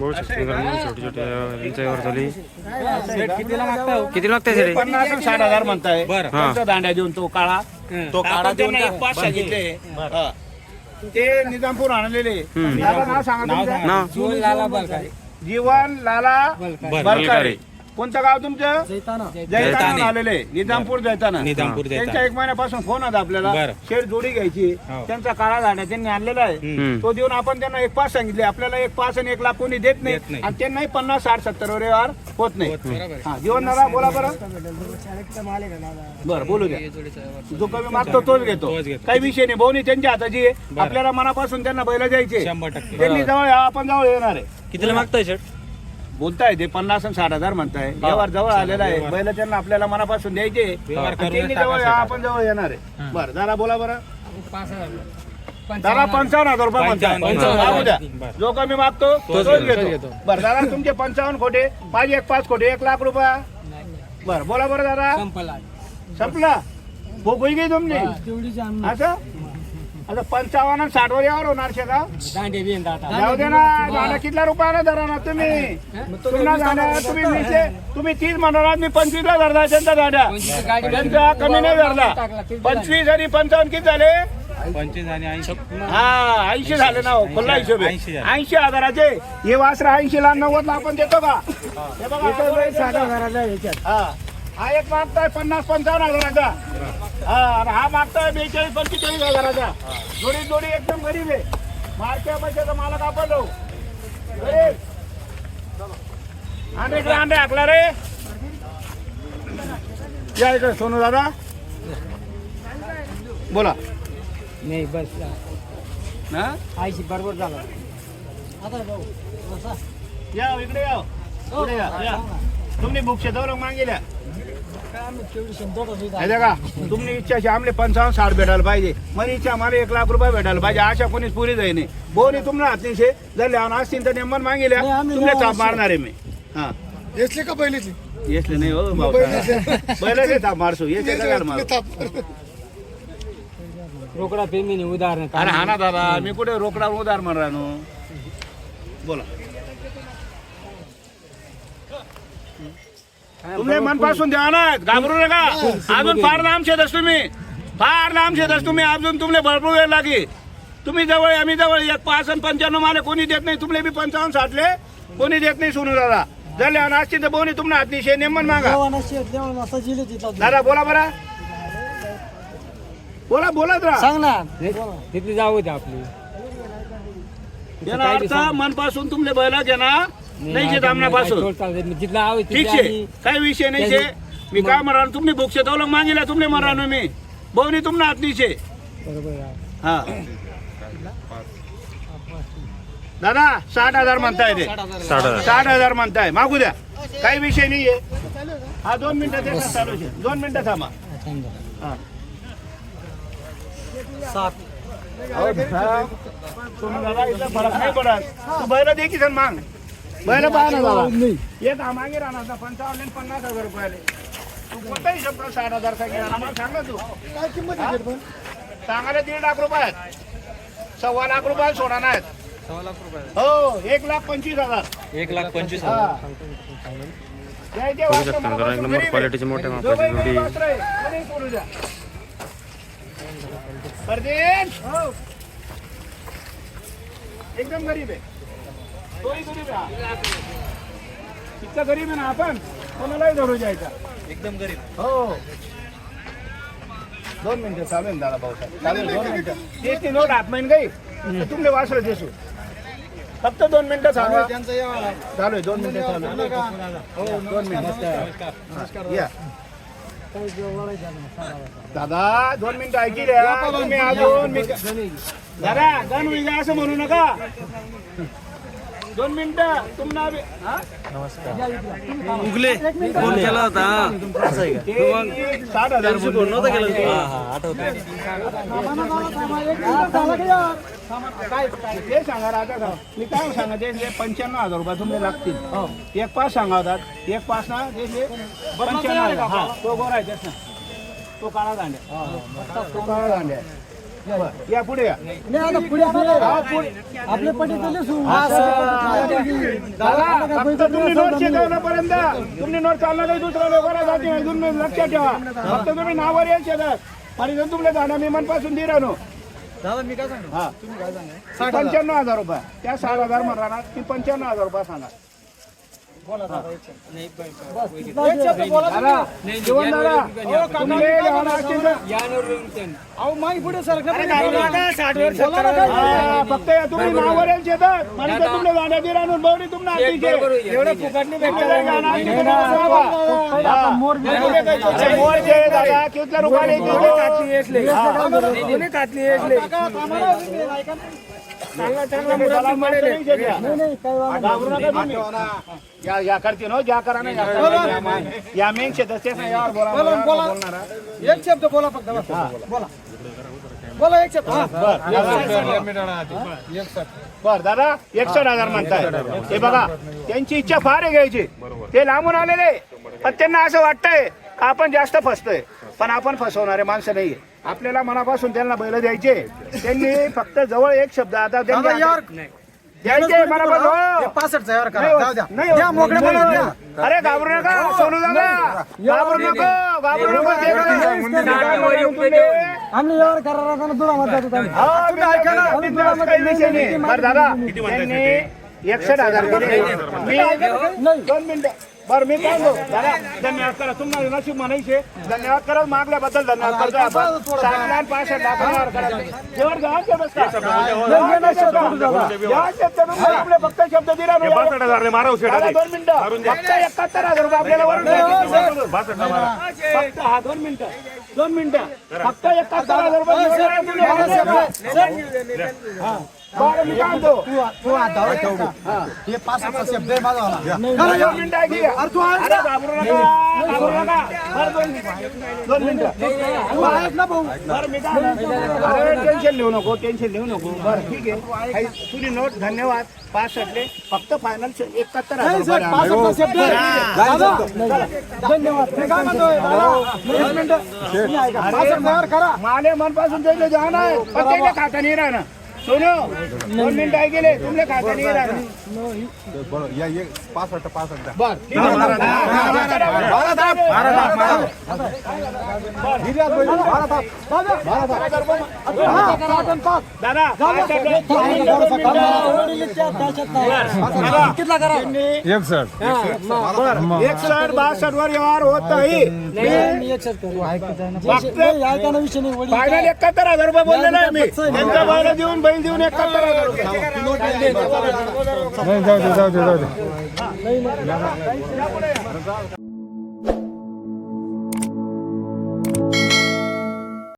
बघू शकता छोटे छोटे यांच्यावर झाली कितीला मागता हो? किती लागते पन्नास आणि साठ हजार म्हणताय. बरं. दांड्या देऊन तो काळा? तो काळा देऊन पाच सांगितले. हा. ते निजामपूर आणलेले. नाव सांगा जीवन लाला बलकारे. जीवन लाला बलकारे. कोणतं गाव तुमचं? जैताने. आलेले. निजामपूर जैताना. निजामपूर त्यांच्या. एक महिन्यापासून फोन होता आपल्याला. शेड जोडी घ्यायची. हो. त्यांचा काळा झाडा त्यांनी आणलेला आहे. तो देऊन आपण त्यांना एक पाच सांगितले. आपल्याला एक पाच आणि एक लाख कोणी देत नाही. नाही. आणि त्यांनाही पन्नास साठ सत्तर वर व्यवहार होत नाही. हा जीवन दादा बोला बरं. बरं बोलू द्या. जो कमी मागतो तोच घेतो. काही विषय नाही. भाऊनी त्यांच्या हाताची आपल्याला मनापासून त्यांना बैल द्यायचे. शंभर टक्के. त्यांनी जवळ आपण जवळ येणार आहे. कितीला मागताय शर्ट बोलताय ते पन्नास आणि साठ हजार म्हणताय. व्यवहार जवळ आलेला आहे. बैल त्यांना आपल्याला मनापासून द्यायचे. व्यवहार आणि करून त्यांनी टाका जवळ शेतात. आपण जवळ येणार आहे. बरं जरा बोला बरं. पाच हजार. दादा पंचावन्न हजार रुपये म्हणताय. पंचावन्न. मागू द्या. बरं. जो कमी मागतो तोच घेतो. बरं दादा तुमचे पंचावन्न खोटे माझे एक पाच खोटे एक लाख रुपया. बरं बोला बरं दादा. संपला. संपला? भोगोई गई आम्ही. असं? आता पंचावन्न आणि साठ वर यावर होणार शे का दांडे. जाऊ दे ना जाणं कितल्या रुपयाला धरा ना तुम्ही तुम्हाला जाणार तुम्ही वीसशे तुम्ही तीस म्हणणार मी पंचवीस ला धरला त्यांचा दाड्या पंचवीस गाडी त्यांचा कमी नाही धरला. पंचवीस आणि पंचावन्न किती झाले? पंचवीस आणि ऐंशी. हा ऐंशी झाले ना हो, खुल्ला हिशोब आहे. 80 झाले. ऐंशी हजाराचे. हे वासरा ऐंशी ला नव्वद ला आपण देतो का? हे बघा, साठ हजाराला याच्यात. हा. हा एक मागताय पन्नास पंचावन्न हजाराचा हा आणि हा मागताय बेचाळीस पंचेचाळीस हजाराचा जोडी जोडी एकदम गरीब आहे. मारक्या पैशाचा मालक आपण जाऊ अंडे इकडे अंडे हाकला रे. या इकडे सोनू दादा. बोला. नाही बस. ना ऐंशी बरोबर झालं. या इकडे या. इकडे या. या. तुम्ही बुक शेतावर मागेल्या. माहिती का तुमची इच्छा अशी आमले पंचावन्न साठ भेटायला पाहिजे. माझी इच्छा आम्हाला एक लाख रुपये भेटायला पाहिजे. अशा कोणीच पुरी जाई नाही. बोनी तुम्हाला हातनीशे जर लिहावून असतील तर नेमन मागेल्या. तुमले चाप मारणार आहे मी. हा. येसले का पहिलीची? येसले नाही हो भाऊ. पहिलं चाप मारसो. येसले का घाल मारू? रोकडा पेमीने उदाहरण अरे हा ना दादा मी कुठे रोकडा उधार म्हणून राहनो बोला. तुम्ही मनपासून द्या ना घाबरू नका. अजून फार लांब शेतस तुम्ही फार लांब शेतस तुम्ही अजून तुमले भरपूर वेळ लागे तुम्ही जवळ आम्ही जवळ एक पाच आणि पंच्याण्णव मला कोणी देत नाही. तुमले बी पंचावन्न साठले. कोणी देत नाही सोनू दादा. झाले असतील तर बोनी तुम्हाला हातनी शे नेमन मागा. दादा बोला बरा. बोला बोलत राहा सांग ना. तिथे जाऊ दे आपली. याला अर्थ मनपासून तुमले बैला घे ना नाही जिथला आवे ठीक आहे. काही विषय नाही शे मी काय म्हणा तुम्ही बुकशे तवलं मागितला तुमले म्हणा मी. हातनी शे बरोबर आहे. हा. दादा साठ हजार म्हणताय ते. साठ हजार. साठ हजार. म्हणताय. मागू द्या. काही विषय नाहीये हा दोन मिनिटं ते चालू शे दोन मिनिटं थांबा. हा. अहो, दादा, तुम्ही दादा इथं फरक नाही पडत. तू बैल दे की माग. बैल पाहा ना दादा एक हा मागे राहणार ना पंचावन्न पन्नास हजार रुपयाले. तू कोणताही शब्द साठ हजार आम्हाला सांग तू. काय किंमत आहे पण? सांगायला दीड लाख रुपये आहेत. सव्वा लाख रुपये सोडा नाहीत हो एक लाख पंचवीस हजार. एक लाख पंचवीस हा. शकता मित्रांनो, एक पासून नंबर गरीब आहे. क्वालिटीची मोठ्या जो मापाची काही जोडी. गरीब वासरं आहे, कोणीही सोडू द्या. परदीन, हो. एकदम गरीब आहे. तोही गरीब आहे. इतका गरीब आहे ना आपण कोणालाही धरू जायचा एकदम गरीब. हो. दोन मिनिटं चालेल दादा भाऊसाहेब चालेल दोन मिनिटं. ते ती नोट हात महिन गई तुमले वासरं देसू. फक्त दोन मिनिटं सांगा त्यांचा चालू आहे दोन मिनिटं चालू आहे. हो दोन मिनिटं या. दादा दोन मिनिटं ऐकिल्या तुम्ही अजून मी दादा गण विजा असं म्हणू नका. दोन मिनिटं तुम्हाला हा? उगले फोन केला होता. ते साठ हजार नव्हतं केलं ते सांगा राजा. मी काय सांगा ते पंच्याण्णव हजार रुपये तुम्हाला लागतील एक पाच सांगा होतात एक पाच ना ते पंच्याण्णव हजार. हा, तो गोरा आहे तेच ना तो काळा दांड्या. तो काळा दांड्या. या पुढे या. आपले पटी दादा, फक्त तुम्ही नोट शेतवण्यापर्यंत तुम्ही नोट चालला नाही दुसऱ्या लोकांसाठी नाही तुम्ही लक्षात ठेवा. फक्त तुम्ही नावावर येईल शेतात आणि जर तुमले जाणार मी मनपासून दे राहतो दादा मी काय सांगतो? हा. पंच्याण्णव हजार रुपये. त्या साठ हजार म्हणणार ती पंच्याण्णव हजार रुपये सांगा पुढे सरकार हा, फक्त या तुम्ही नावावर येईल शेतात तुमले जाण्यात दे राहून तुम्हाला अतिशय एवढं फुकटणी भेटलं मोरचे दादा कितल्या रुपयाला येते? कोणी कातली येसले चांगला चांगला मुलाला मिळेल घाबरू नका तुम्ही. या या करते ना ज्या करा ना या करा. या मा- या मेन ना यावर बोला मला बोलणार. एक शब्द बोला फक्त बस. बोला. बोला. एक शब्द. हा. बर. दादा एकसठ हजार म्हणताय. हे बघा त्यांची इच्छा फार आहे घ्यायची. ते लांबून आलेले पण त्यांना असं वाटतंय का आपण जास्त फसतोय. पण आपण फसवणारे माणसं नाहीये. आपल्याला मनापासून त्यांना बैल द्यायचे त्यांनी फक्त जवळ एक शब्द आता त्यांनी दादा, यावर- द्यायचे मनापासून हे हो. पासष्टचा यावर करा नाही जाऊ होत. द्या नाही होत. द्या मोकळे नाही बोला होत. द्या अरे घाबरू नका सोनू दादा घाबरू नको घाबरू नको ते. आम्ही यावर करा राहताना आम्ही. हा, तुम्ही ऐका ना. तुम्ही जास्त काही विषय नाही. बरं दादा त्यांनी एकसठ हजार दिले मी दोन मिनिटं बरं मी काय दादा धन्यवाद करा. तुम्हाला नशीब म्हणायचे. धन्यवाद करा मागल्याबद्दल धन्यवाद करतो आपण. सात लाख पासष्ट लाख हजार करा. जेवण घ्या ते बसता. जेवण नाही शब्द. या शब्द तुम्ही आपले फक्त शब्द दिला नाही. दादा, दोन मिनिटं. फक्त एकाहत्तर हजार रुपये आपल्याला वरून द्यायचे. फक्त हा दोन मिनिटं. दोन मिनिटं. फक्त एकाहत्तर हजार रुपये निवडून द्या. हा. बरं, मी काय म्हणतो तू आता हे. पासष्टचा शब्द आहे माझा वाला. अरे दोन मिनिटं ऐक की. अरे घाबरू नका, घाबरू नका. बरं, दोन मिनिटं. दोन मिनिटं. तू ऐक ना भाऊ? बरं, मी काय म्हणतो? अरे टेन्शन घेऊ नको टेन्शन घेऊ नको. बरं ठीक आहे. हाय, तुझी नोट धन्यवाद. पासष्टले फक्त फायनल एकाहत्तर हजार नाही रुपये सर आम्हाला. पासष्टचा शब्द आहे. दादा, धन्यवाद. मी काय म्हणतोय? दादा, एक मिनिटं. तुम्ही ऐका. पासष्टचा यावर करा. माले मनपासून त्याचे जाण आहे पण त्याच्या खाता नाही राहणार सोनो दोन मिनिटं आहे गेले तुमले खाता नाही राहणार पासष्ट पासष्ट बर ठीक आहे. दादा बासष्ट वर व्यवहार होत नाही एक नाही वडील फायनल एकाहत्तर हजार रुपये बोललेला आहे मी त्यांचा बैल देऊन बैल देऊन एक जाऊ दे जाऊ दे जाऊ दे.